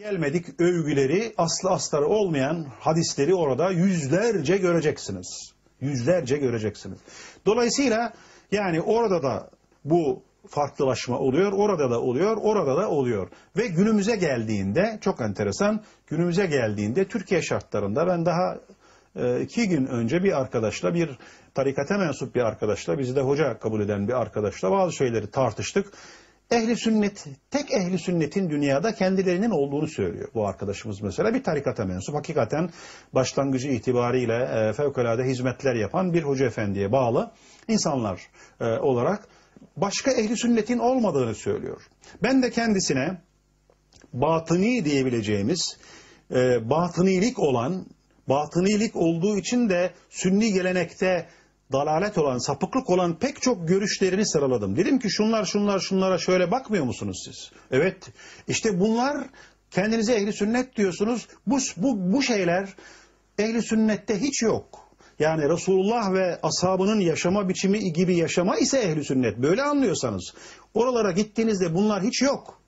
gelmedik övgüleri, aslı astarı olmayan hadisleri orada yüzlerce göreceksiniz. Yüzlerce göreceksiniz. Dolayısıyla yani orada da bu farklılaşma oluyor, orada da oluyor, orada da oluyor. Ve günümüze geldiğinde, çok enteresan, günümüze geldiğinde Türkiye şartlarında ben daha e, iki gün önce bir arkadaşla, bir tarikate mensup bir arkadaşla, bizi de hoca kabul eden bir arkadaşla bazı şeyleri tartıştık. Ehli sünnet, tek ehli sünnetin dünyada kendilerinin olduğunu söylüyor bu arkadaşımız mesela. Bir tarikata mensup, hakikaten başlangıcı itibariyle e, fevkalade hizmetler yapan bir hoca efendiye bağlı insanlar e, olarak başka ehli sünnetin olmadığını söylüyor. Ben de kendisine batıni diyebileceğimiz, e, batınilik olan, batınilik olduğu için de sünni gelenekte dalalet olan, sapıklık olan pek çok görüşlerini sıraladım. Dedim ki şunlar şunlar şunlara şöyle bakmıyor musunuz siz? Evet. İşte bunlar kendinize ehli sünnet diyorsunuz. Bu, bu, bu şeyler ehli sünnette hiç yok. Yani Resulullah ve ashabının yaşama biçimi gibi yaşama ise ehli sünnet. Böyle anlıyorsanız. Oralara gittiğinizde bunlar hiç yok.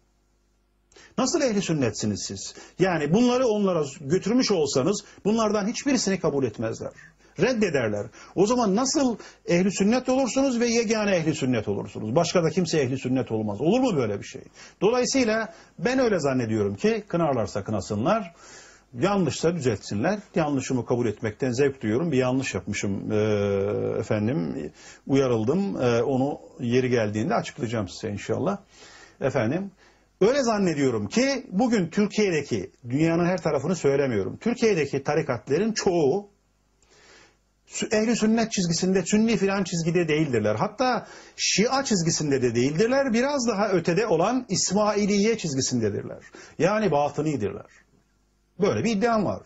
Nasıl ehli sünnetsiniz siz? Yani bunları onlara götürmüş olsanız bunlardan hiçbirisini kabul etmezler. Reddederler. O zaman nasıl ehli sünnet olursunuz ve yegane ehli sünnet olursunuz? Başka da kimse ehli sünnet olmaz. Olur mu böyle bir şey? Dolayısıyla ben öyle zannediyorum ki kınarlarsa kınasınlar. Yanlışsa düzeltsinler. Yanlışımı kabul etmekten zevk duyuyorum. Bir yanlış yapmışım e, efendim. Uyarıldım. E, onu yeri geldiğinde açıklayacağım size inşallah. Efendim. Öyle zannediyorum ki bugün Türkiye'deki, dünyanın her tarafını söylemiyorum. Türkiye'deki tarikatlerin çoğu ehli sünnet çizgisinde, sünni filan çizgide değildirler. Hatta şia çizgisinde de değildirler. Biraz daha ötede olan İsmailiye çizgisindedirler. Yani batınidirler. Böyle bir iddiam var.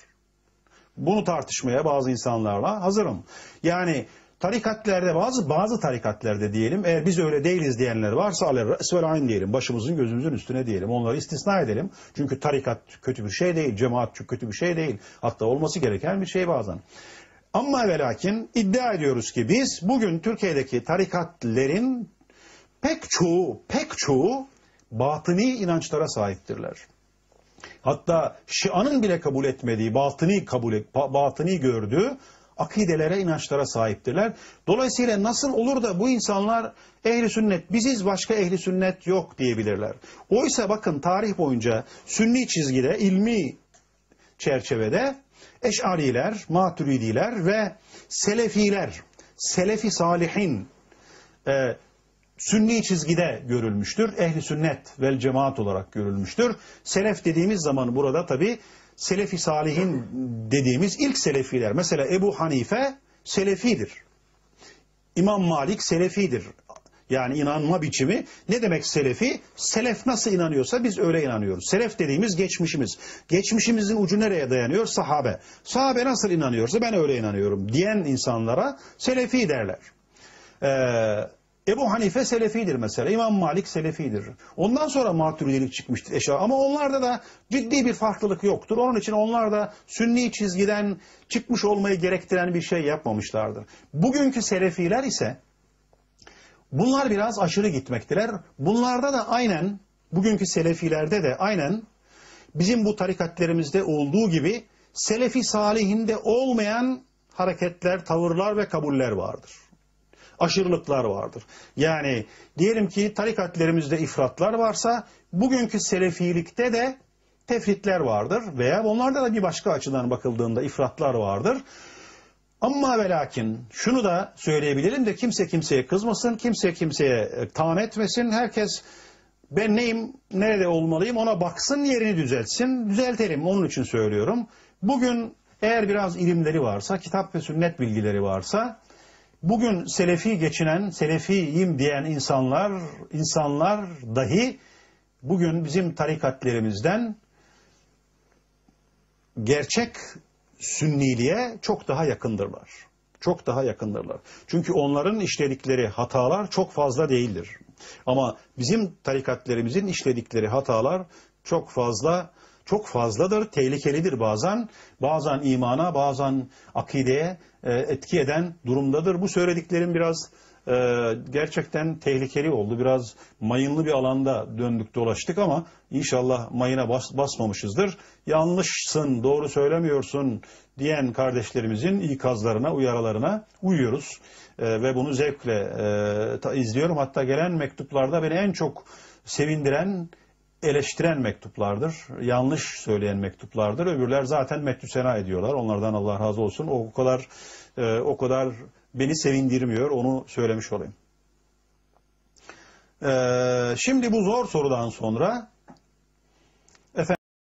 Bunu tartışmaya bazı insanlarla hazırım. Yani tarikatlerde bazı bazı tarikatlerde diyelim eğer biz öyle değiliz diyenler varsa alel aynı diyelim. Başımızın gözümüzün üstüne diyelim. Onları istisna edelim. Çünkü tarikat kötü bir şey değil. Cemaat çok kötü bir şey değil. Hatta olması gereken bir şey bazen. Ama ve lakin iddia ediyoruz ki biz bugün Türkiye'deki tarikatlerin pek çoğu, pek çoğu batıni inançlara sahiptirler. Hatta Şia'nın bile kabul etmediği, batıni kabul et, batıni gördüğü akidelere, inançlara sahiptirler. Dolayısıyla nasıl olur da bu insanlar ehli sünnet, biziz başka ehli sünnet yok diyebilirler. Oysa bakın tarih boyunca sünni çizgide, ilmi çerçevede Eş'ariler, Maturidiler ve Selefiler, Selefi Salihin e, sünni çizgide görülmüştür. Ehli sünnet vel cemaat olarak görülmüştür. Selef dediğimiz zaman burada tabi Selefi Salihin dediğimiz ilk Selefiler. Mesela Ebu Hanife Selefidir. İmam Malik Selefidir. Yani inanma biçimi ne demek selefi? Selef nasıl inanıyorsa biz öyle inanıyoruz. Selef dediğimiz geçmişimiz. Geçmişimizin ucu nereye dayanıyor? Sahabe. Sahabe nasıl inanıyorsa ben öyle inanıyorum diyen insanlara selefi derler. Ee, Ebu Hanife Selefidir mesela. İmam Malik Selefidir. Ondan sonra maturidilik çıkmıştır eşya. Ama onlarda da ciddi bir farklılık yoktur. Onun için onlar da sünni çizgiden çıkmış olmayı gerektiren bir şey yapmamışlardır. Bugünkü Selefiler ise bunlar biraz aşırı gitmektiler. Bunlarda da aynen bugünkü Selefilerde de aynen bizim bu tarikatlerimizde olduğu gibi Selefi salihinde olmayan hareketler, tavırlar ve kabuller vardır aşırılıklar vardır. Yani diyelim ki tarikatlerimizde ifratlar varsa bugünkü selefilikte de tefritler vardır veya onlarda da bir başka açıdan bakıldığında ifratlar vardır. Ama ve lakin şunu da söyleyebilirim de kimse kimseye kızmasın, kimse kimseye e, taan etmesin. Herkes ben neyim, nerede olmalıyım ona baksın, yerini düzeltsin. Düzeltelim, onun için söylüyorum. Bugün eğer biraz ilimleri varsa, kitap ve sünnet bilgileri varsa bugün selefi geçinen, selefiyim diyen insanlar, insanlar dahi bugün bizim tarikatlerimizden gerçek sünniliğe çok daha yakındırlar. Çok daha yakındırlar. Çünkü onların işledikleri hatalar çok fazla değildir. Ama bizim tarikatlerimizin işledikleri hatalar çok fazla çok fazladır, tehlikelidir bazen. Bazen imana, bazen akideye e, etki eden durumdadır. Bu söylediklerim biraz Ee, gerçekten tehlikeli oldu. Biraz mayınlı bir alanda döndük dolaştık ama inşallah mayına bas, basmamışızdır. Yanlışsın, doğru söylemiyorsun diyen kardeşlerimizin ikazlarına, uyarılarına uyuyoruz. Ee, ve bunu zevkle e, ta- izliyorum. Hatta gelen mektuplarda beni en çok sevindiren eleştiren mektuplardır. Yanlış söyleyen mektuplardır. Öbürler zaten mektub sena ediyorlar. Onlardan Allah razı olsun. O kadar e, o kadar beni sevindirmiyor. Onu söylemiş olayım. Ee, şimdi bu zor sorudan sonra